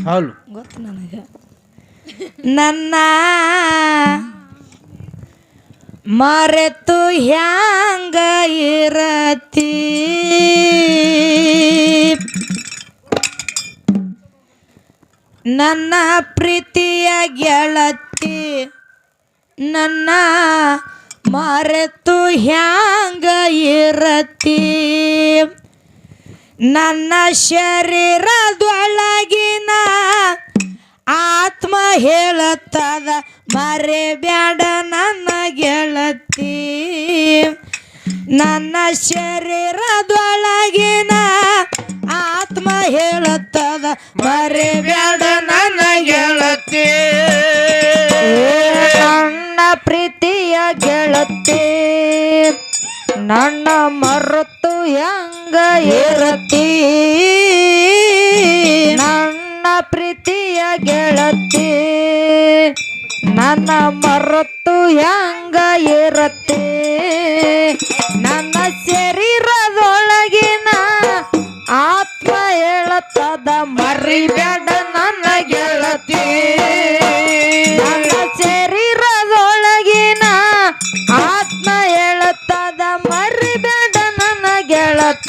ಹೌದು ಗೊತ್ತು ನನಗೆ. ನನ್ನ ಮರೆತು ಹ್ಯಾಂಗ ಇರತಿ? ನನ್ನ ಪ್ರೀತಿಯ ಗೆಳತಿ ನನ್ನ ಮರೆತು ಹ್ಯಾಂಗ ಇರತಿ? ನನ್ನ ಶರೀರದೊಳಗಿನ ಆತ್ಮ ಹೇಳುತ್ತದ ಮರೆಬ್ಯಾಡ ನನ್ನ ಗೆಳತಿ. ನನ್ನ ಶರೀರದೊಳಗಿನ ಆತ್ಮ ಹೇಳುತ್ತದ ಮರೆಬ್ಯಾಡ ನನ್ನ ಗೆಳತಿ. ನನ್ನ ಪ್ರೀತಿಯ ಗೆಳತಿ, ನನ್ನ ಮರೆತು ಹೆಂಗ ಇರತಿ ನನ್ನ ಪ್ರೀತಿಯ ಗೆಳತಿ ನನ್ನ ಮರತ್ತು ಹೆಂಗ ಇರತಿ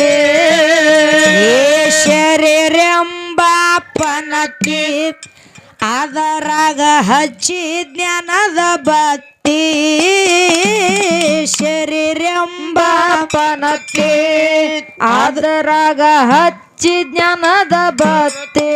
ಏ ಶರೀರೆಂಬಾಪನತಿ ಅದರಾಗ ಹಚ್ಚಿ ಜ್ಞಾನದ ಬತ್ತಿ ಶರೀರೆಂಬಾಪನತಿ ಅದರಾಗ ಹಚ್ಚಿ ಜ್ಞಾನದ ಬತ್ತಿ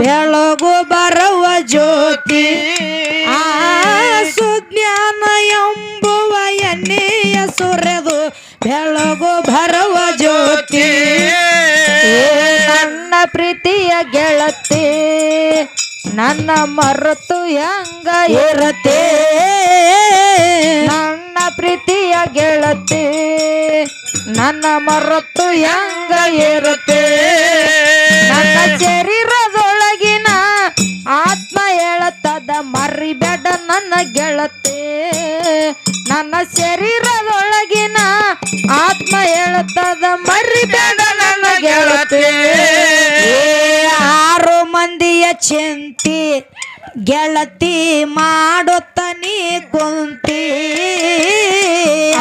ಬೆಳಗು ಬರುವ ಜ್ಯೋತಿ ಆ ಸುಜ್ಞಾನ ಎಂಬುವ ಎಣ್ಣೆಯ ಸುರದು ಬೆಳಗು ಬರುವ ಜ್ಯೋತಿ. ನನ್ನ ಪ್ರೀತಿಯ ಗೆಳತಿ ನನ್ನ ಮರೆತು ಹೆಂಗ ಇರತೆ ನನ್ನ ಪ್ರೀತಿಯ ಗೆಳತಿ ನನ್ನ ಮರೆತು ಹೆಂಗ ಇರತೆ ನನ್ನ ಶರೀರದೊಳಗಿನ ನನ್ನ ಗೆಳತಿ, ನನ್ನ ಶರೀರದೊಳಗಿನ ಆತ್ಮ ಹೇಳುತ್ತದ ಮರಿಬೇಡ ನನ್ನ ಗೆಳತಿ. ಆರು ಮಂದಿಯ ಚಿಂತಿ, ಗೆಳತಿ ಮಾಡುತ್ತ ನೀ ಕುಂತಿ.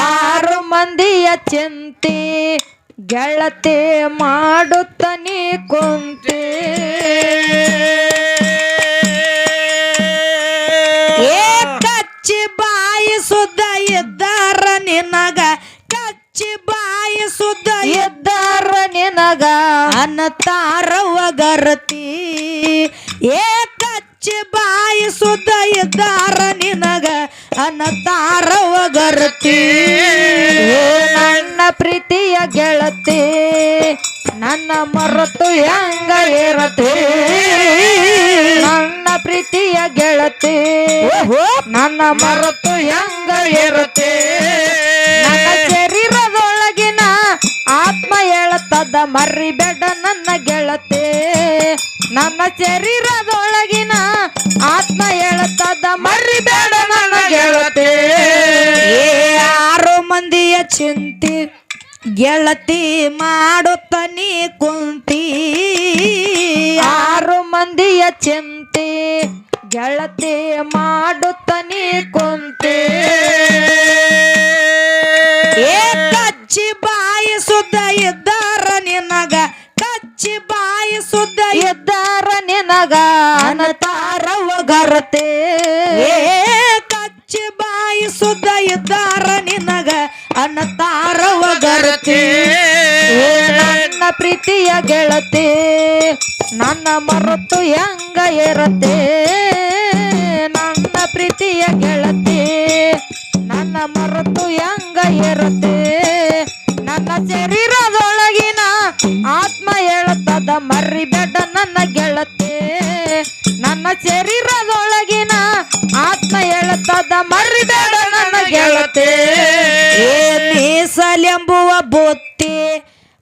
ಆರು ಮಂದಿಯ ಚಿಂತಿ, ಗೆಳತಿ ಮಾಡುತ್ತ ನೀ ಕುಂತಿ. ಅನ್ನತಾರವ ಗರತಿ ಏ ಕಚ್ಚಿ ಬಾಯಿ ಸುದ್ದ ಇದ್ದಾರ ನಿನಗ ಅನ್ನತಾರವ ಗರತಿ ಏ ನನ್ನ ಪ್ರೀತಿಯ ಗೆಳತಿ ನನ್ನ ಮರತು ಹೆಂಗ ಇರತಿ ನನ್ನ ಪ್ರೀತಿಯ ಗೆಳತಿ ನನ್ನ ಮರತು ಹೆಂಗ ಇರತಿ ಹೇಳುತ್ತದ ಮರ್ರಿಬೇಡ ನನ್ನ ಗೆಳತೆ. ನನ್ನ ಶರೀರದೊಳಗಿನ ಆತ್ಮ ಹೇಳುತ್ತದ ಮರ್ರಿಬೇಡ ನನ್ನ ಗೆಳತೆ. ಆರು ಮಂದಿಯ ಚಿಂತಿ ಗೆಳತಿ ಮಾಡುತ್ತ ನೀ ಕುಂತಿ. ಆರು ಮಂದಿಯ ಚಿಂತೆ ಗೆಳತಿ ಮಾಡುತ್ತ ನೀ ಕುಂತಿ. ನಿನಗ ಅನತಾರವ ಗರತೆ. ಏ ಕಚ್ಚಿ ಬಾಯಿ ಸುದ್ದ ಇದ್ದಾರ ನಿನಗ ಅನ್ನತಾರವ ಗರತೆ. ನನ್ನ ಪ್ರೀತಿಯ ಗೆಳತಿ ನನ್ನ ಮರೆತು ಹೆಂಗ ಇರತೆ ನನ್ನ ಪ್ರೀತಿಯ ಗೆಳತಿ ನನ್ನ ಮರೆತು ಹೆಂಗ ಇರತೆ ಶರೀರದೊಳಗಿನ ಆತ್ಮ ಹೇಳುತ್ತದ ಮರಿಬೇಡ ನನ್ನ ಗೆಳತಿ. ಮೀಸಲೆಂಬುವ ಬುತ್ತಿ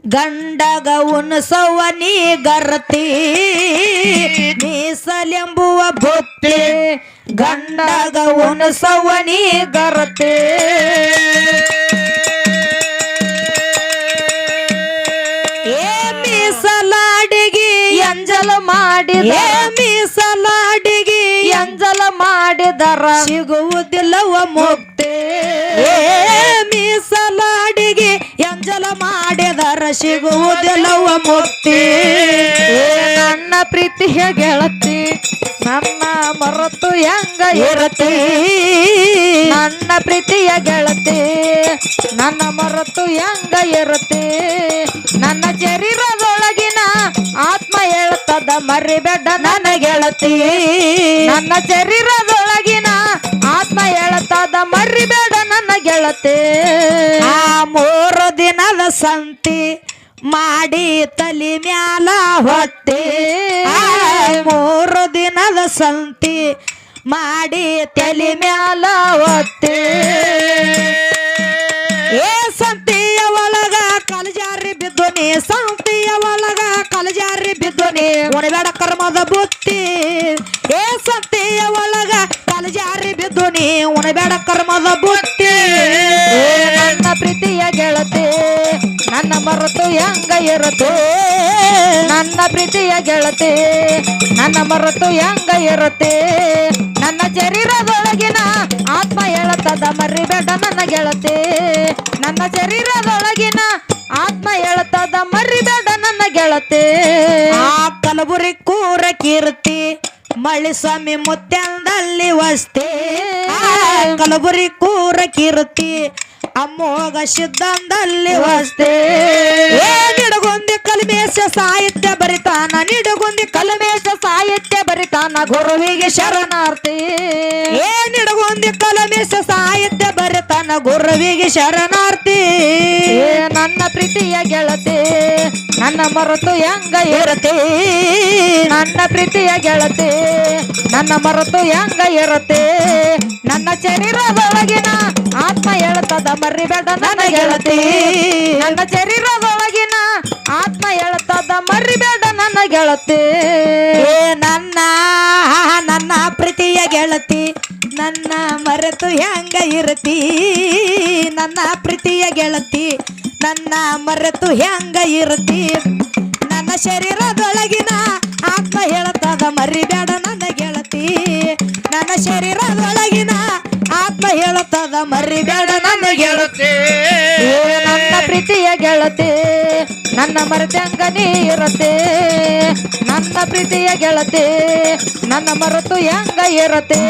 ಗಂಡಗ ಉಣಸವ ನೀ ಗರತಿ. ಮೀಸಲೆಂಬುವ ಬುತ್ತಿ ಗಂಡಗ ಉಣಸವನಿ ಗರತೆ. ಏ ಮೀಸಲಾಡಿಗೆ ಅಂಜಲು ಮಾಡಿದ ಮಾಡಿದರ. ಸಿಗುವುದಿಲ್ಲವ ಮುಕ್ತಿ ಮೀಸಲಾಡಿಗೆ ಎಂಜಲ ಮಾಡಿದರ. ಸಿಗುವುದಿಲ್ಲವ ಮುಕ್ತಿ ನನ್ನ ಪ್ರೀತಿಯ ಗೆಳತಿ ನನ್ನ ಮರತು ಹೆಂಗ ಇರತಿ ನನ್ನ ಪ್ರೀತಿಯ ಗೆಳತಿ ನನ್ನ ಮರತು ಹೆಂಗ ಇರತಿ ನನ್ನ ಆತ್ಮ ಹೇಳ್ತದ ಮರಿಬೇಡ, ನನ್ನ ಗೆಳತಿ. ನನ್ನ ಶರೀರದೊಳಗಿನ ಆತ್ಮ ಹೇಳ್ತದ, ಮರಿಬೇಡ, ನನ್ನ ಗೆಳತಿ. ಆ ಮೂರು ದಿನದ ಸಂತಿ ಮಾಡಿ ತಲಿ ಮ್ಯಾಲ ಆ ಮೂರು ದಿನದ ಸಂತಿ ಮಾಡಿ ತಲಿ ಮ್ಯಾಲ ಹೊತ್ತಿ ಏ ಕಲಜಾರಿ ಬಿದ್ದು ನೀ ಉಣಬೇಡ ಕರ್ಮದ ಬುತ್ತಿ. ಏ ಸಂತಿಯ ಒಳಗ ಕಲಜಾರಿ ಬಿದ್ದು ನೀ ಒಣಬೇಡ ಕರ್ಮದ ಬುತ್ತಿ. ನನ್ನ ಪ್ರೀತಿಯ ಗೆಳತಿ, ನನ್ನ ಮರತು ಹೆಂಗ ಇರುತ್ತೆ? ನನ್ನ ಪ್ರೀತಿಯ ಗೆಳತಿ, ನನ್ನ ಮರತು ಹೆಂಗ ಇರುತ್ತೆ? ನನ್ನ ಶರೀರದೊಳಗಿನ ಆತ್ಮ ಹೇಳುತ್ತದ ಮರಿಬೇಡ ನನ್ನ ಗೆಳತಿ. ನನ್ನ ಶರೀರದೊಳಗಿನ ಆತ್ಮ ಹೇಳತದ ಮರಿಬೇಡ ನನ್ನ ಆ ಕಲಬುರಿ ಕೂರ ಕೀರ್ತಿ ಮಳಿ ಸ್ವಾಮಿ ಮುತ್ಯಂದಲ್ಲಿ ವಸ್ತಿ. ಕಲಬುರಿ ಕೂರ ಕೀರ್ತಿ ಅಮ್ಮೋಗ ಸಿದ್ಧಂದಲ್ಲಿ ವಸ್ತಿ. ಏ ನಿಡಗೊಂದಿ ಕಲ್ಮೇಶ ಸಾಹಿತ್ಯ ಬರಿತಾನ ನಿಡಗೊಂದಿ ಕಲ್ಮೇಶ ಸಾಹಿತ್ಯ ಬರಿತಾನ ಗುರುವಿಗೆ ಶರಣಾರ್ಥಿ. ಏ ನಿಡಗೊಂದಿ ಕಲಮೇಶ ಸಾಹಿತ್ಯ ಬರಿತಾನ ಗುರುವಿಗೆ ಶರಣಾರ್ಥಿ. ನನ್ನ ಪ್ರೀತಿಯ ಗೆಳತಿ ನನ್ನ ಮರತು ಹೆಂಗ ಇರತಿ? ನನ್ನ ಪ್ರೀತಿಯ ಗೆಳತಿ ನನ್ನ ಮರತು ಹೆಂಗ ಇರತಿ? ನನ್ನ ಶರೀರದೊಳಗಿನ ಹೇಳ್ತದ ಮರಿಬೇಡ ನನ್ನ ಗೆಳತಿ. ನನ್ನ ಶರೀರದೊಳಗಿನ ಆತ್ಮ ಹೇಳತದ ಮರಿಬೇಡ ನನ್ನ ಗೆಳತಿ. ನನ್ನ ನನ್ನ ಪ್ರೀತಿಯ ಗೆಳತಿ. ನನ್ನ ಮರೆತು ಹೆಂಗ ಇರತಿ? ನನ್ನ ಪ್ರೀತಿಯ ಗೆಳತಿ, ನನ್ನ ಮರೆತು ಹೆಂಗ ಇರತಿ? ನನ್ನ ಶರೀರದೊಳಗಿನ ಆತ್ಮ ಹೇಳತದ ಮರಿಬೇಡ ನನ್ನ ಗೆಳತಿ. ನನ್ನ ಶರೀರದೊಳಗಿನ ಮರಿಬೇಡ ನನ್ನ ಗೆಳತಿ. ನನ್ನ ಪ್ರೀತಿಯ ಗೆಳತಿ ನನ್ನ ಮರೆತಂಗ ನೀ ಇರತ್ತೆ. ನನ್ನ ಪ್ರೀತಿಯ ಗೆಳತಿ ನನ್ನ ಮರತು ಹೆಂಗ ಇರತ್ತೆ.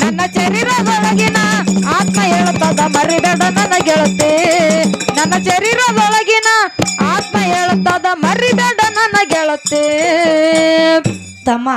ನನ್ನ ಶರೀರದೊಳಗಿನ ಆತ್ಮ ಹೇಳುತ್ತದ ಮರಿಬೇಡ ನನ್ನ ಗೆಳತಿ. ನನ್ನ ಶರೀರದೊಳಗಿನ ಆತ್ಮ ಹೇಳುತ್ತದ ಮರಿಬೇಡ ನನ್ನ ಗೆಳತಿ. ತಮ್ಮ